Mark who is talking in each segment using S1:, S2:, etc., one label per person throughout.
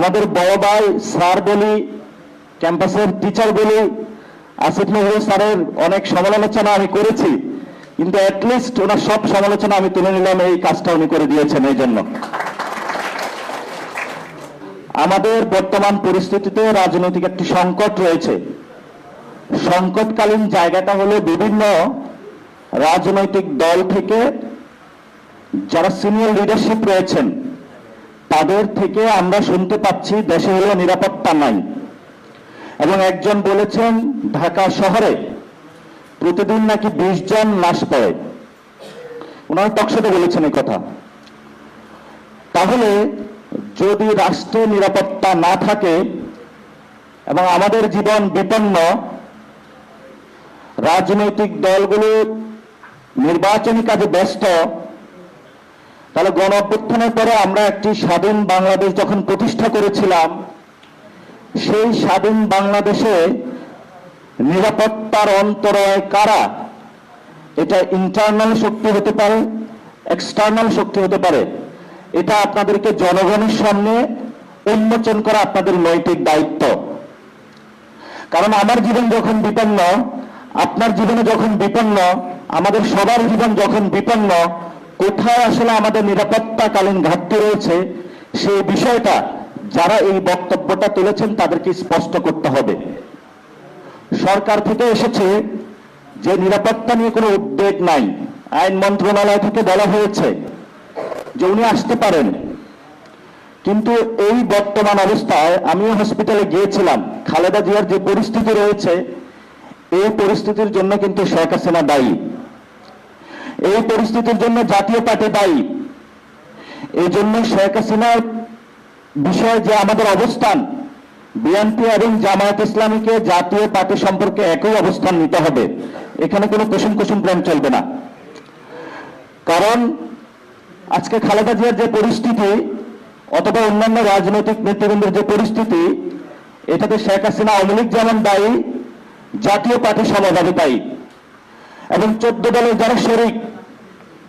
S1: আমাদের বড় ভাই স্যার বলি, ক্যাম্পাসের টিচার বলি, আসিফ নজরুল স্যারের অনেক সমালোচনা আমি করেছি, কিন্তু অ্যাটলিস্ট ওনার সব সমালোচনা আমি তুলে নিলাম, এই কাজটা উনি করে দিয়েছেন এই জন্য। আমাদের বর্তমান পরিস্থিতিতে রাজনৈতিক একটি সংকট রয়েছে। সংকটকালীন জায়গাটা হলো বিভিন্ন রাজনৈতিক দল থেকে যারা সিনিয়র লিডারশিপ রয়েছেন তাদের থেকে আমরা শুনতে পাচ্ছি দেশে হলো নিরাপত্তা নাই। এবং একজন বলেছেন, ঢাকা শহরে প্রতিদিন নাকি বিশ জন লাশ পায় ওনারা টকশোতে বলেছেন এই কথা। তাহলে যদি রাষ্ট্রে নিরাপত্তা না থাকে এবং আমাদের জীবন বিপন্ন, রাজনৈতিক দলগুলো নির্বাচনী কাজে ব্যস্ত তাহলে গণ অভ্যুত্থানের পরে আমরা একটি স্বাধীন বাংলাদেশ যখন প্রতিষ্ঠা করেছিলাম, সেই স্বাধীন বাংলাদেশে নিরাপত্তার অন্তরায় কারা? এটা ইন্টারনাল শক্তি হতে পারে এক্সটার্নাল শক্তি হতে পারে। এটা আপনাদেরকে জনগণের সামনে উন্মোচন করা আপনাদের নৈতিক দায়িত্ব। কারণ আমার জীবন যখন বিপন্ন, আপনার জীবনে যখন বিপন্ন, আমাদের সবার জীবন যখন বিপন্ন কোথায় আসলে আমাদের নিরাপত্তাকালীন ঘাটতি রয়েছে সেই বিষয়টা যারা এই বক্তব্যটা তুলেছেন তাদেরকে স্পষ্ট করতে হবে। সরকার থেকে এসেছে যে নিরাপত্তা নিয়ে কোনো উদ্বেগ নাই। আইন মন্ত্রণালয় থেকে বলা হয়েছে যে উনি আসতে পারেন। কিন্তু এই বর্তমান অবস্থায় আমিও হসপিটালে গিয়েছিলাম। খালেদা জিয়ার যে পরিস্থিতি রয়েছে, এই পরিস্থিতির জন্য কিন্তু শেখ হাসিনা দায়ী। এই পরিস্থিতির জন্য জাতীয় পার্টি দায়ী। এই জন্য শেখ হাসিনার বিষয়ে যে আমাদের অবস্থান, বিএনপি এবং জামায়াত ইসলামীকে জাতীয় পার্টি সম্পর্কে একই অবস্থান নিতে হবে। এখানে কোনো কুসুম কুসুম প্রেম চলবে না। কারণ আজকে খালেদা জিয়ার যে পরিস্থিতি অথবা অন্যান্য রাজনৈতিক নেতৃবৃন্দের যে পরিস্থিতি, এটাতে শেখ হাসিনা আওয়ামী লীগ যেমন দায়ী, জাতীয় পার্টি সমাজভাবে দায়ী। এবং চোদ্দ দলের যারা শরিক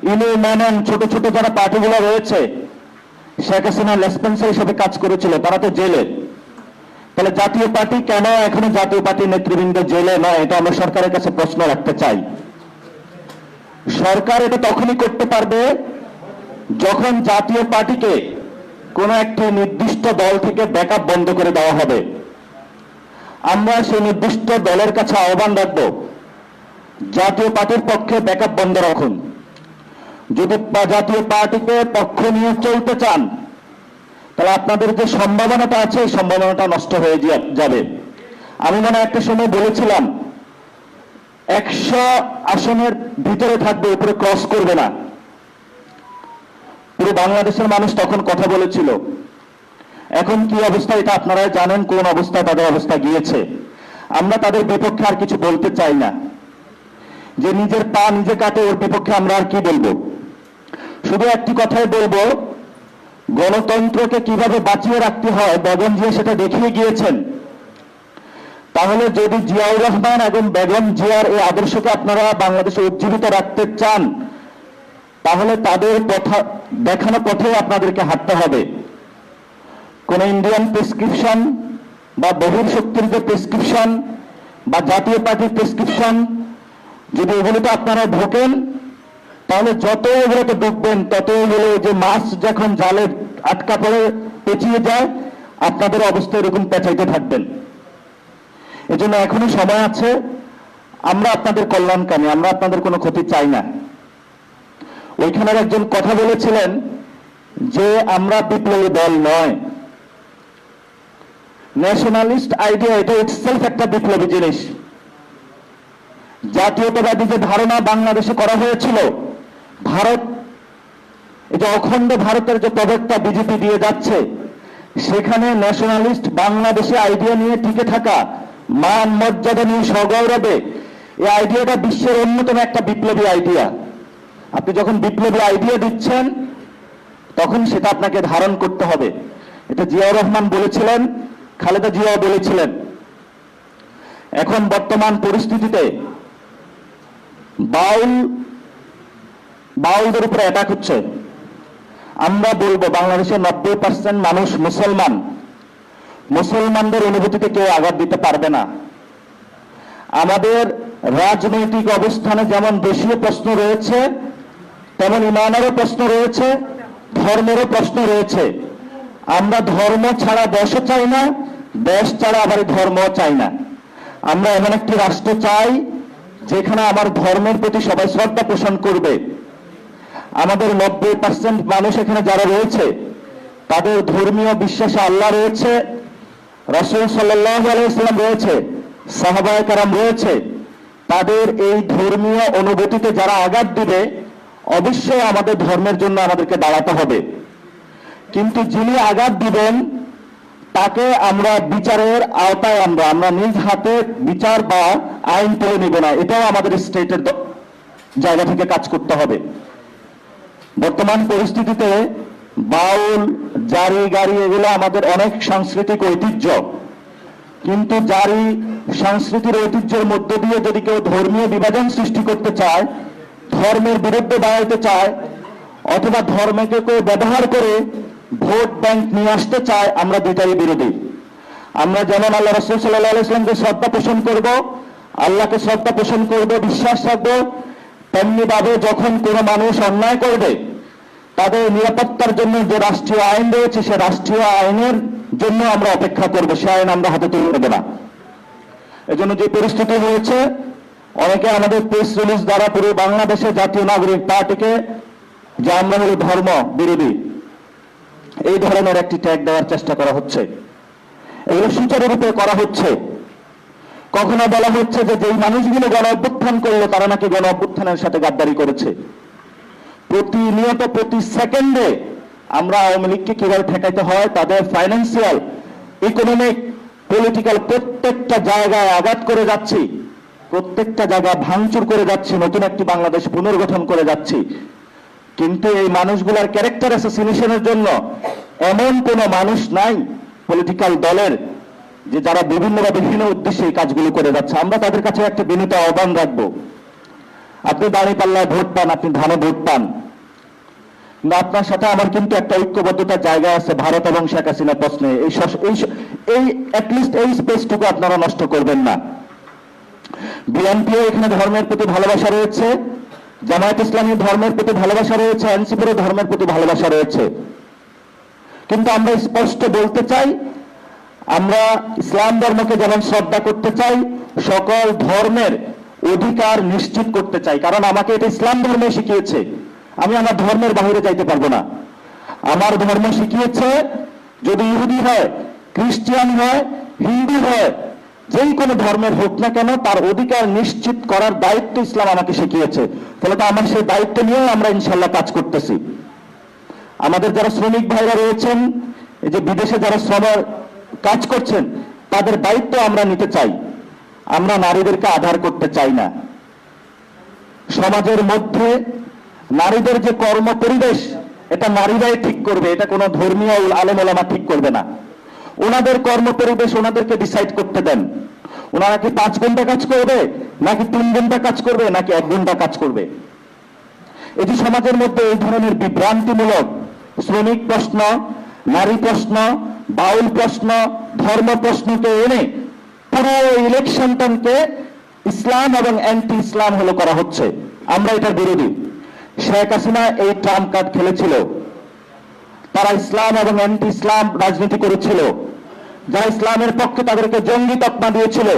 S1: ইনু ছোট ছোট যারা পার্টিগুলো রয়েছে, শেখ হাসিনা লেসপেন্সার হিসেবে কাজ করেছিল, তারা তো জেলে। তাহলে জাতীয় পার্টি কেন এখনও জাতীয় পার্টি নেতৃবৃন্দ জেলে নয়? এটা আমরা সরকারের কাছে প্রশ্ন রাখতে চাই। সরকার এটা তখনই করতে পারবে যখন জাতীয় পার্টিকে কোনো একটি নির্দিষ্ট দল থেকে ব্যাকআপ বন্ধ করে দেওয়া হবে। আমরা সেই নির্দিষ্ট দলের কাছে আহ্বান রাখব, জাতীয় পার্টির পক্ষে ব্যাকআপ বন্ধ রাখুন। যদি জাতীয় পার্টিকে পক্ষ নিয়ে চলতে চান, তাহলে আপনাদের যে সম্ভাবনাটা আছে, এই সম্ভাবনাটা নষ্ট হয়ে যাবে। আমি মনে একটা সময় বলেছিলাম, একশো আসনের ভিতরে থাকবে, উপরে ক্রস করবে না। পুরো বাংলাদেশের মানুষ তখন কথা বলেছিল, এখন কি অবস্থা এটা আপনারা জানেন, কোন অবস্থায় তাদের অবস্থা গিয়েছে। আমরা তাদের বিপক্ষে আর কিছু বলতে চাই না। যে নিজের পা নিজে কাটে, ওর বিপক্ষে আমরা আর কি বলব? শুধু একটি কথাই বলব, গণতন্ত্রকে কীভাবে বাঁচিয়ে রাখতে হয়, বেগম জিয়া সেটা দেখিয়ে গিয়েছেন। তাহলে যদি জিয়াউর রহমান এবং বেগম জিয়ার এই আদর্শকে আপনারা বাংলাদেশে উজ্জীবিত রাখতে চান, তাহলে তাদের পথা দেখানো পথে আপনাদেরকে হাঁটতে হবে। কোন ইন্ডিয়ান প্রেসক্রিপশন বা বহির শক্তির যে প্রেসক্রিপশন বা জাতীয় পার্টির প্রেসক্রিপশন, যদি এগুলোতে আপনারা ঢোকেন তাহলে যত এগুলোতে ডুববেন, তত এগুলো যে মাছ যখন জালে আটকা পড়ে, পেঁচিয়ে যায়, আপনাদের অবস্থা এরকম পেঁচাইতে থাকবেন। এজন্য এখনও সময় আছে, আমরা আপনাদের কল্যাণকামী আমরা আপনাদের কোনো ক্ষতি চাই না। ওইখানের একজন কথা বলেছিলেন যে আমরা বিপ্লবী দল নয়। ন্যাশনালিস্ট আইডিয়া, এটা ইটসেলফ একটা বিপ্লবী জিনিস। জাতীয়তাবাদী যে ধারণা বাংলাদেশে করা হয়েছিল ভারত যে অখণ্ড ভারতের যে প্রবক্তা বিজেপি দিয়ে যাচ্ছে, সেখানে ন্যাশনালিস্ট বাংলাদেশে আইডিয়া নিয়ে টিকে থাকা মান মর্যাদা নিয়ে সগৌরবে, এই আইডিয়াটা বিশ্বের অন্যতম একটা বিপ্লবী আইডিয়া আপনি যখন বিপ্লবী আইডিয়া দিচ্ছেন, তখন সেটা আপনাকে ধারণ করতে হবে। এটা জিয়াউর রহমান বলেছিলেন, খালেদা জিয়াও বলেছিলেন। এখন বর্তমান পরিস্থিতিতে বাউল বাউলদের উপরে অ্যাটাক হচ্ছে। আমরা বলব বাংলাদেশের নব্বই পার্সেন্ট মানুষ মুসলমান। মুসলমানদের অনুভূতিতে কেউ আঘাত দিতে পারবে না। আমাদের রাজনৈতিক অবস্থানে যেমন দেশীয় প্রশ্ন রয়েছে, তেমন ইমানেরও প্রশ্ন রয়েছে, ধর্মেরও প্রশ্ন রয়েছে। আমরা ধর্ম ছাড়া দেশও চাই না, দেশ ছাড়া আবার ধর্ম চাই না। আমরা এমন একটি রাষ্ট্র চাই, যেখানে আমার ধর্মের প্রতি সবাই শ্রদ্ধা পোষণ করবে। আমাদের নব্বই পার্সেন্ট মানুষ এখানে যারা রয়েছে, তাদের ধর্মীয় বিশ্বাসে আল্লাহ রয়েছে, রসুল সাল্লাহ আলাইসাল্লাম রয়েছে, সাহাবায় কারাম রয়েছে। তাদের এই ধর্মীয় অনুভূতিতে যারা আঘাত দিবে, অবশ্যই আমাদের ধর্মের জন্য আমাদেরকে দাঁড়াতে হবে। কিন্তু যিনি আঘাত দিবেন, তাকে আমরা বিচারের আওতায় আমরা আমরা নিজ হাতে বিচার বা আইন তুলে নিব না। এটাও আমাদের স্টেটের জায়গা থেকে কাজ করতে হবে। বর্তমান পরিস্থিতিতে বাউল, জারি, গাড়ি এগুলো আমাদের অনেক সাংস্কৃতিক ঐতিহ্য। কিন্তু জারি, সংস্কৃতির ঐতিহ্যের মধ্য দিয়ে যদি কেউ ধর্মীয় বিভাজন সৃষ্টি করতে চায়, ধর্মের বিরুদ্ধে দাঁড়াইতে চায়, অথবা ধর্মকে কেউ ব্যবহার করে ভোট ব্যাংক নিয়ে আসতে চায়, আমরা দুটাই বিরোধী। আমরা যেমন আল্লাহ রসুল সাল্লাহ ইসলামকে শ্রদ্ধা পোষণ করব, আল্লাহকে শ্রদ্ধা পোষণ করব, বিশ্বাস রাখব তেমনি ভাবে যখন কোনো মানুষ অন্যায় করবে তাদের নিরাপত্তার জন্য যে রাষ্ট্রীয় আইন রয়েছে, সে রাষ্ট্রীয় আইনের জন্য আমরা অপেক্ষা করব। সে আইন আমরা হাতে তুলে নেব না। এজন্য যে পরিস্থিতি হয়েছে, অনেকে আমাদের প্রেস রিলিজ দ্বারা পুরো বাংলাদেশে জাতীয় নাগরিক পার্টিকে যে আমরা হলো ধর্ম বিরোধী, এই ধরনের একটি ট্যাগ দেওয়ার চেষ্টা করা হচ্ছে। এগুলো সুচারুরূপে করা হচ্ছে। কখনো বলা হচ্ছে যে যেই মানুষগুলো গণ অভ্যুত্থান করল, তারা নাকি গণ অভ্যুত্থানের সাথে গাদ্দারি করেছে। প্রতিনিয়ত প্রতি সেকেন্ডে আমরা আওয়ামী লীগকে কীভাবে ঠেকাইতে হয়, তাদের ফাইন্যান্সিয়াল ইকোনমিক পলিটিক্যাল প্রত্যেকটা জায়গায় আঘাত করে যাচ্ছি, প্রত্যেকটা জায়গা ভাঙচুর করে যাচ্ছি, নতুন একটি বাংলাদেশ পুনর্গঠন করে যাচ্ছি। কিন্তু এই মানুষগুলার ক্যারেক্টার অ্যাসোসিনেশনের জন্য এমন কোনো মানুষ নাই পলিটিক্যাল দলের, যে যারা বিভিন্ন বা বিভিন্ন উদ্দেশ্যে এই কাজগুলো করে যাচ্ছে। আমরা তাদের কাছে একটা বিনীত আহ্বান রাখব। আপনি দাঁড়িয়ে পাল্লায় ভোট পান, আপনি ধানে ভোট পান। কিন্তু আপনার সাথে আমার কিন্তু একটা ঐক্যবদ্ধতার জায়গা আছে ভারত এবং শেখ হাসিনা প্রশ্নে। এই এই অ্যাটলিস্ট এই স্পেসটুকু আপনারা নষ্ট করবেন না। বিএনপিও এখানে ধর্মের প্রতি ভালোবাসা রয়েছে, জামায়াত ইসলামী ধর্মের প্রতি ভালোবাসা রয়েছে এনসিপিরও ধর্মের প্রতি ভালোবাসা রয়েছে। কিন্তু আমরা স্পষ্ট বলতে চাই, আমরা ইসলাম ধর্মকে যেমন শ্রদ্ধা করতে চাই, সকল ধর্মের অধিকার নিশ্চিত করতে চাই। কারণ আমাকে এটা ইসলাম ধর্মে শিখিয়েছে। আমি আমার ধর্মের বাইরে যাইতে পারব না। আমার ধর্ম শিখিয়েছে, যদি ইহুদি হয়, খ্রিস্টান হয়, হিন্দু হয়, যেই কোনো ধর্মের হোক না কেন, তার অধিকার নিশ্চিত করার দায়িত্ব ইসলাম আমাকে শিখিয়েছে। ফলে তো আমার সেই দায়িত্ব নিয়েও আমরা ইনশাল্লাহ কাজ করতেছি। আমাদের যারা শ্রমিক ভাইরা রয়েছেন, এই যে বিদেশে যারা শ্রম কাজ করছেন, তাদের দায়িত্ব আমরা নিতে চাই। আমরা নারীদেরকে আধার করতে চাই না। সমাজের মধ্যে নারীদের যে কর্ম পরিবেশ, এটা নারীরাই ঠিক করবে, এটা কোনো ধর্মীয় আলেম ওলামা ঠিক করবে না। ওনাদের কর্ম পরিবেশ ওনাদেরকে ডিসাইড করতে দেন। ওনারা কি পাঁচ ঘণ্টা কাজ করবে, নাকি তিন ঘণ্টা কাজ করবে, নাকি এক ঘণ্টা কাজ করবে? এটি সমাজের মধ্যে এই ধরনের বিভ্রান্তিমূলক শ্রমিক প্রশ্ন, নারী প্রশ্ন, বাউল প্রশ্ন, ধর্ম প্রশ্নকে এনে পুরো ইলেকশনটাকে ইসলাম এবং অ্যান্টি ইসলাম হলো করা হচ্ছে। আমরা এটার বিরোধী। শেখ হাসিনা এই ট্রাম্প কার্ড খেলেছিল। তারা ইসলাম এবং অ্যান্টি ইসলাম রাজনীতি করেছিল। যারা ইসলামের পক্ষে তাদেরকে জঙ্গি তকমা দিয়েছিল।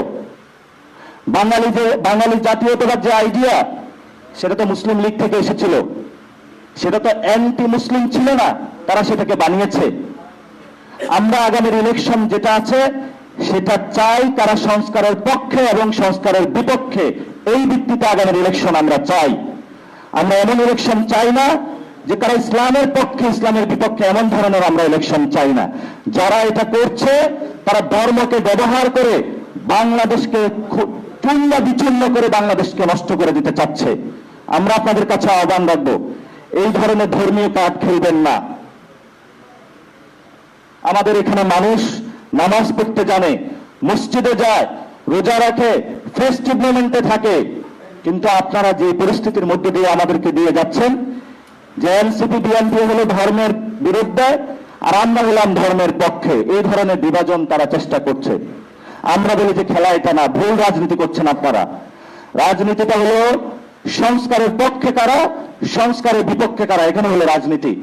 S1: বাঙালি যে, বাঙালি জাতীয়তাবাদ যে আইডিয়া সেটা তো মুসলিম লীগ থেকে এসেছিল। সেটা তো অ্যান্টি মুসলিম ছিল না, তারা সেটাকে বানিয়েছে। আমরা আগামীর ইলেকশন যেটা আছে, সেটা চাই তারা সংস্কারের পক্ষে এবং সংস্কারের বিপক্ষে। এই ভিত্তিতে আগামীর ইলেকশন আমরা চাই। আমরা এমন ইলেকশন চাই না যে তারা ইসলামের পক্ষে, ইসলামের বিপক্ষে এমন ধরনের আমরা ইলেকশন চাই না। যারা এটা করছে, তারা ধর্মকে ব্যবহার করে বাংলাদেশকে চূর্ণ বিচূর্ণ করে বাংলাদেশকে নষ্ট করে দিতে চাচ্ছে। আমরা আপনাদের কাছে আহ্বান রাখব, এই ধরনের ধর্মীয় কার্ড খেলবেন না। আমাদের এখানে মানুষ নামাজ পড়তে জানে, মসজিদে যায়, রোজা রাখে ফেস্টিভ মোমেন্টে থাকে কিন্তু আপনারা যে পরিস্থিতির মধ্যে দিয়ে আমাদেরকে দিয়ে যাচ্ছেন, যে এনসিপি, বিএনপি হলো ধর্মের বিরুদ্ধে আর আমরা হলাম ধর্মের পক্ষে, এই ধরনের বিভাজন তারা চেষ্টা করছে। আমরা বলি যে খেলা এটা না, ভুল রাজনীতি করছেন আপনারা। রাজনীতিটা হলো সংস্কারের পক্ষে কারা, সংস্কারের বিপক্ষে কারা, এখানে হলো রাজনীতি।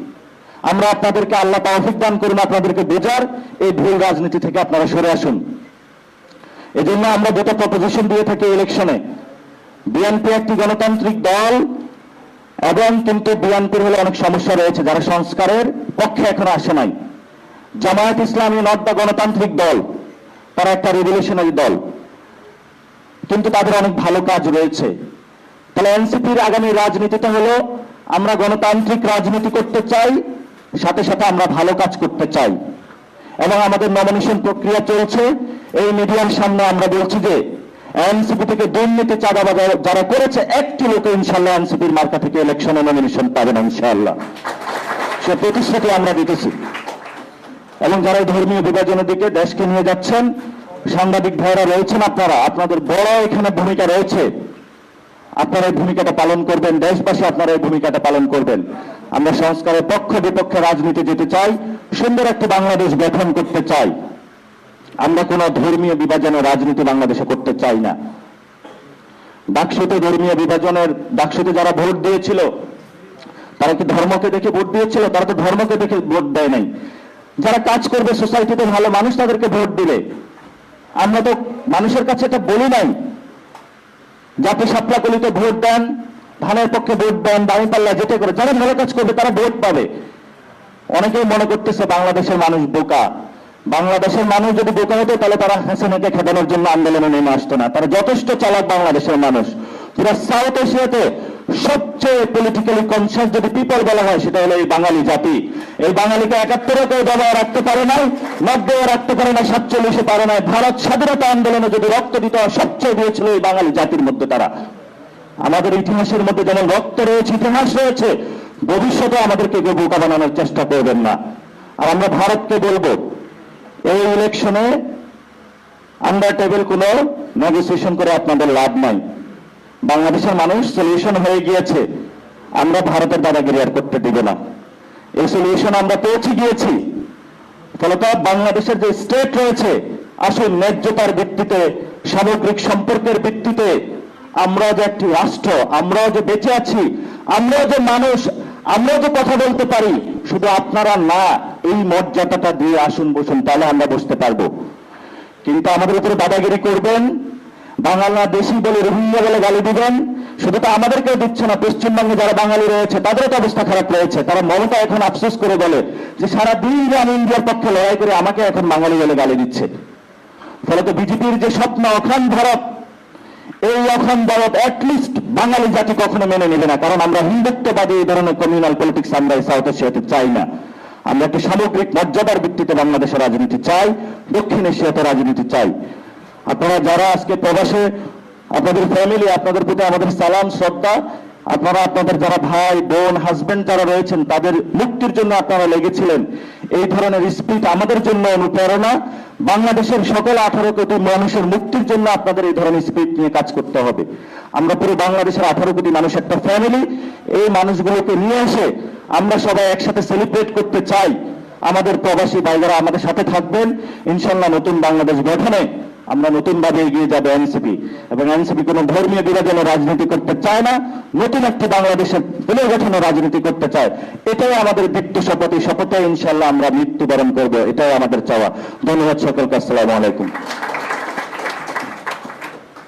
S1: আমরা আপনাদেরকে আল্লাহ তৌফিক দান করুন, আপনাদেরকে বোঝার এই ভুল রাজনীতি থেকে আপনারা সরে আসুন। এজন্য আমরা যেটা প্রপোজিশন দিয়ে থাকি ইলেকশনে বিএনপি একটি গণতান্ত্রিক দল এবং কিন্তু বিএনপির হলে অনেক সমস্যা রয়েছে যারা সংস্কারের পক্ষে এখনও আসে নাই। জামায়াত ইসলামী নট দ্য গণতান্ত্রিক দল, তারা একটা রেভলিউশনারি দল। কিন্তু তাদের অনেক ভালো কাজ রয়েছে। তাহলে এনসিপির আগামী রাজনীতিটা হলো আমরা গণতান্ত্রিক রাজনীতি করতে চাই, সাথে সাথে আমরা ভালো কাজ করতে চাই। এবং আমাদের নমিনেশন প্রক্রিয়া চলছে। এই মিডিয়ার সামনে আমরা বলছি যে এনসিপি থেকে দুর্নীতি চাঁদাবাজ যারা করেছে, একটি লোক ইনশাল্লাহ এনসিপির মার্কা থেকে ইলেকশনে নমিনেশন পাবেন ইনশাল্লাহ। সে প্রতিশ্রুতি আমরা দিতেছি। এবং যারা ধর্মীয় বিভাজনের দিকে দেশকে নিয়ে যাচ্ছেন, সাংবাদিক ভাইরা রয়েছেন আপনারা, আপনাদের বড় এখানে ভূমিকা রয়েছে। আপনারা এই ভূমিকাটা পালন করবেন, দেশবাসী আপনারা এই ভূমিকাটা পালন করবেন। আমরা সংস্কারের পক্ষ বিপক্ষে রাজনীতি যেতে চাই, সুন্দর একটি বাংলাদেশ গঠন করতে চাই। আমরা কোনো ধর্মীয় বিভাজনের রাজনীতি বাংলাদেশে করতে চাই না। ডাকসুতে ধর্মীয় বিভাজনের, ডাকসুতে যারা ভোট দিয়েছিল, তারা কি ধর্মকে দেখে ভোট দিয়েছিল? তারা তো ধর্মকে দেখে ভোট দেয় নাই। যারা কাজ করবে, সোসাইটিতে ভালো মানুষ তাদেরকে ভোট দিলে আমরা তো মানুষের কাছে এটা বলি নাই। জাতি সাপলাকলিতে ভোট দেন, ধানের পক্ষে ভোট দেন, দামি পাল্লা যেতে করে যারা ভালো কাজ করবে, তারা ভোট পাবে। অনেকেই মনে করতেছে বাংলাদেশের মানুষ বোকা। বাংলাদেশের মানুষ যদি বোকা হতো, তাহলে তারা হাসিনাকে খেদানোর জন্য আন্দোলনে নেমে আসতো না। তারা যথেষ্ট চালাক বাংলাদেশের মানুষ। পুরা সাউথ এশিয়াতে সবচেয়ে পলিটিক্যালি কনসিয়াস যদি পিপল বলা হয়, সেটা হলো এই বাঙালি জাতি। এই বাঙালিকে একাত্তরে কেউ দবায় রাখতে পারে নাই নব্বই রাখতে পারে না সাতচল্লিশে পারে নাই। ভারত স্বাধীনতা আন্দোলনে যদি রক্ত দিতে হয় সবচেয়ে দিয়েছিল এই বাঙালি জাতির মধ্যে তারা। আমাদের ইতিহাসের মধ্যে যেমন রক্ত রয়েছে, ইতিহাস রয়েছে ভবিষ্যতে আমাদেরকে কেউ বোকা বানানোর চেষ্টা করবেন না। আর আমরা ভারতকে বলব এই ইলেকশনে আন্ডার টেবিল কোনো নেগোসিয়েশন করে আপনাদের লাভ নাই। বাংলাদেশের মানুষ সলিউশন হয়ে গিয়েছে। আমরা ভারতের দাদাগিরি আর করতে দিব না। এই সলিউশন আমরা পৌঁছে গিয়েছি। ফলত বাংলাদেশের যে স্টেট রয়েছে আসুন ন্যায্যতার ভিত্তিতে, সামগ্রিক সম্পর্কের ভিত্তিতে আমরা যে একটি রাষ্ট্র, আমরাও যে বেঁচে আছি, আমরাও যে মানুষ আমরাও তো কথা বলতে পারি, শুধু আপনারা না, এই মর্যাদাটা দিয়ে আসুন, বসুন, তাহলে আমরা বসতে পারব। কিন্তু আমাদের উপরে দাদাগিরি করবেন, বাংলাদেশি বলে, রোহিঙ্গা বলে গালি দিবেন, শুধু তো আমাদেরকেও দিচ্ছে না, পশ্চিমবঙ্গে যারা বাঙালি রয়েছে, তাদেরও তো অবস্থা খারাপ রয়েছে। তারা মমতা এখন আফসোস করে বলে যে সারা দিন যে আমি ইন্ডিয়ার পক্ষে লড়াই করে আমাকে এখন বাঙালি বলে গালি দিচ্ছে। ফলত বিজেপির যে স্বপ্ন, অখান ভারত এই অখণ্ড ভারত অ্যাটলিস্ট বাঙালি জাতি কখনো মেনে নেবে না। কারণ আমরা হিন্দুত্ববাদী এই ধরনের কমিউনাল পলিটিক্স আমরা এই সাউথ এশিয়াতে চাই না। আমরা একটি সামগ্রিক মর্যাদার ভিত্তিতে বাংলাদেশের রাজনীতি চাই, দক্ষিণ এশিয়াতে রাজনীতি চাই। আপনারা যারা আজকে প্রবাসে, আপনাদের ফ্যামিলি আপনাদের প্রতি আমাদের সালাম, শ্রদ্ধা, আপনারা আপনাদের যারা ভাই, বোন হাজবেন্ড যারা রয়েছেন, তাদের মুক্তির জন্য আপনারা লেগেছিলেন। এই ধরনের স্পিড আমাদের জন্য অনুপ্রেরণা। বাংলাদেশের সকল আঠারো কোটি মানুষের মুক্তির জন্য আপনাদের এই ধরনের স্পিড নিয়ে কাজ করতে হবে। আমরা পুরো বাংলাদেশের আঠারো কোটি মানুষ একটা ফ্যামিলি এই মানুষগুলোকে নিয়ে এসে আমরা সবাই একসাথে সেলিব্রেট করতে চাই। আমাদের প্রবাসী ভাইরা আমাদের সাথে থাকবেন। ইনশাল্লাহ নতুন বাংলাদেশ গঠনে আমরা নতুনভাবে এগিয়ে যাবে এনসিপি। এবং এনসিপি কোনো ধর্মীয় বিরোধী রাজনীতি করতে চায় না, নতুন একটি বাংলাদেশের পুনর্গঠন রাজনীতি করতে চায়। এটাই আমাদের মৃত্যু শপথ। এই শপথে ইনশাল্লাহ আমরা মৃত্যুবরণ করব। এটাই আমাদের চাওয়া। ধন্যবাদ সকলকে। আসসালামু আলাইকুম।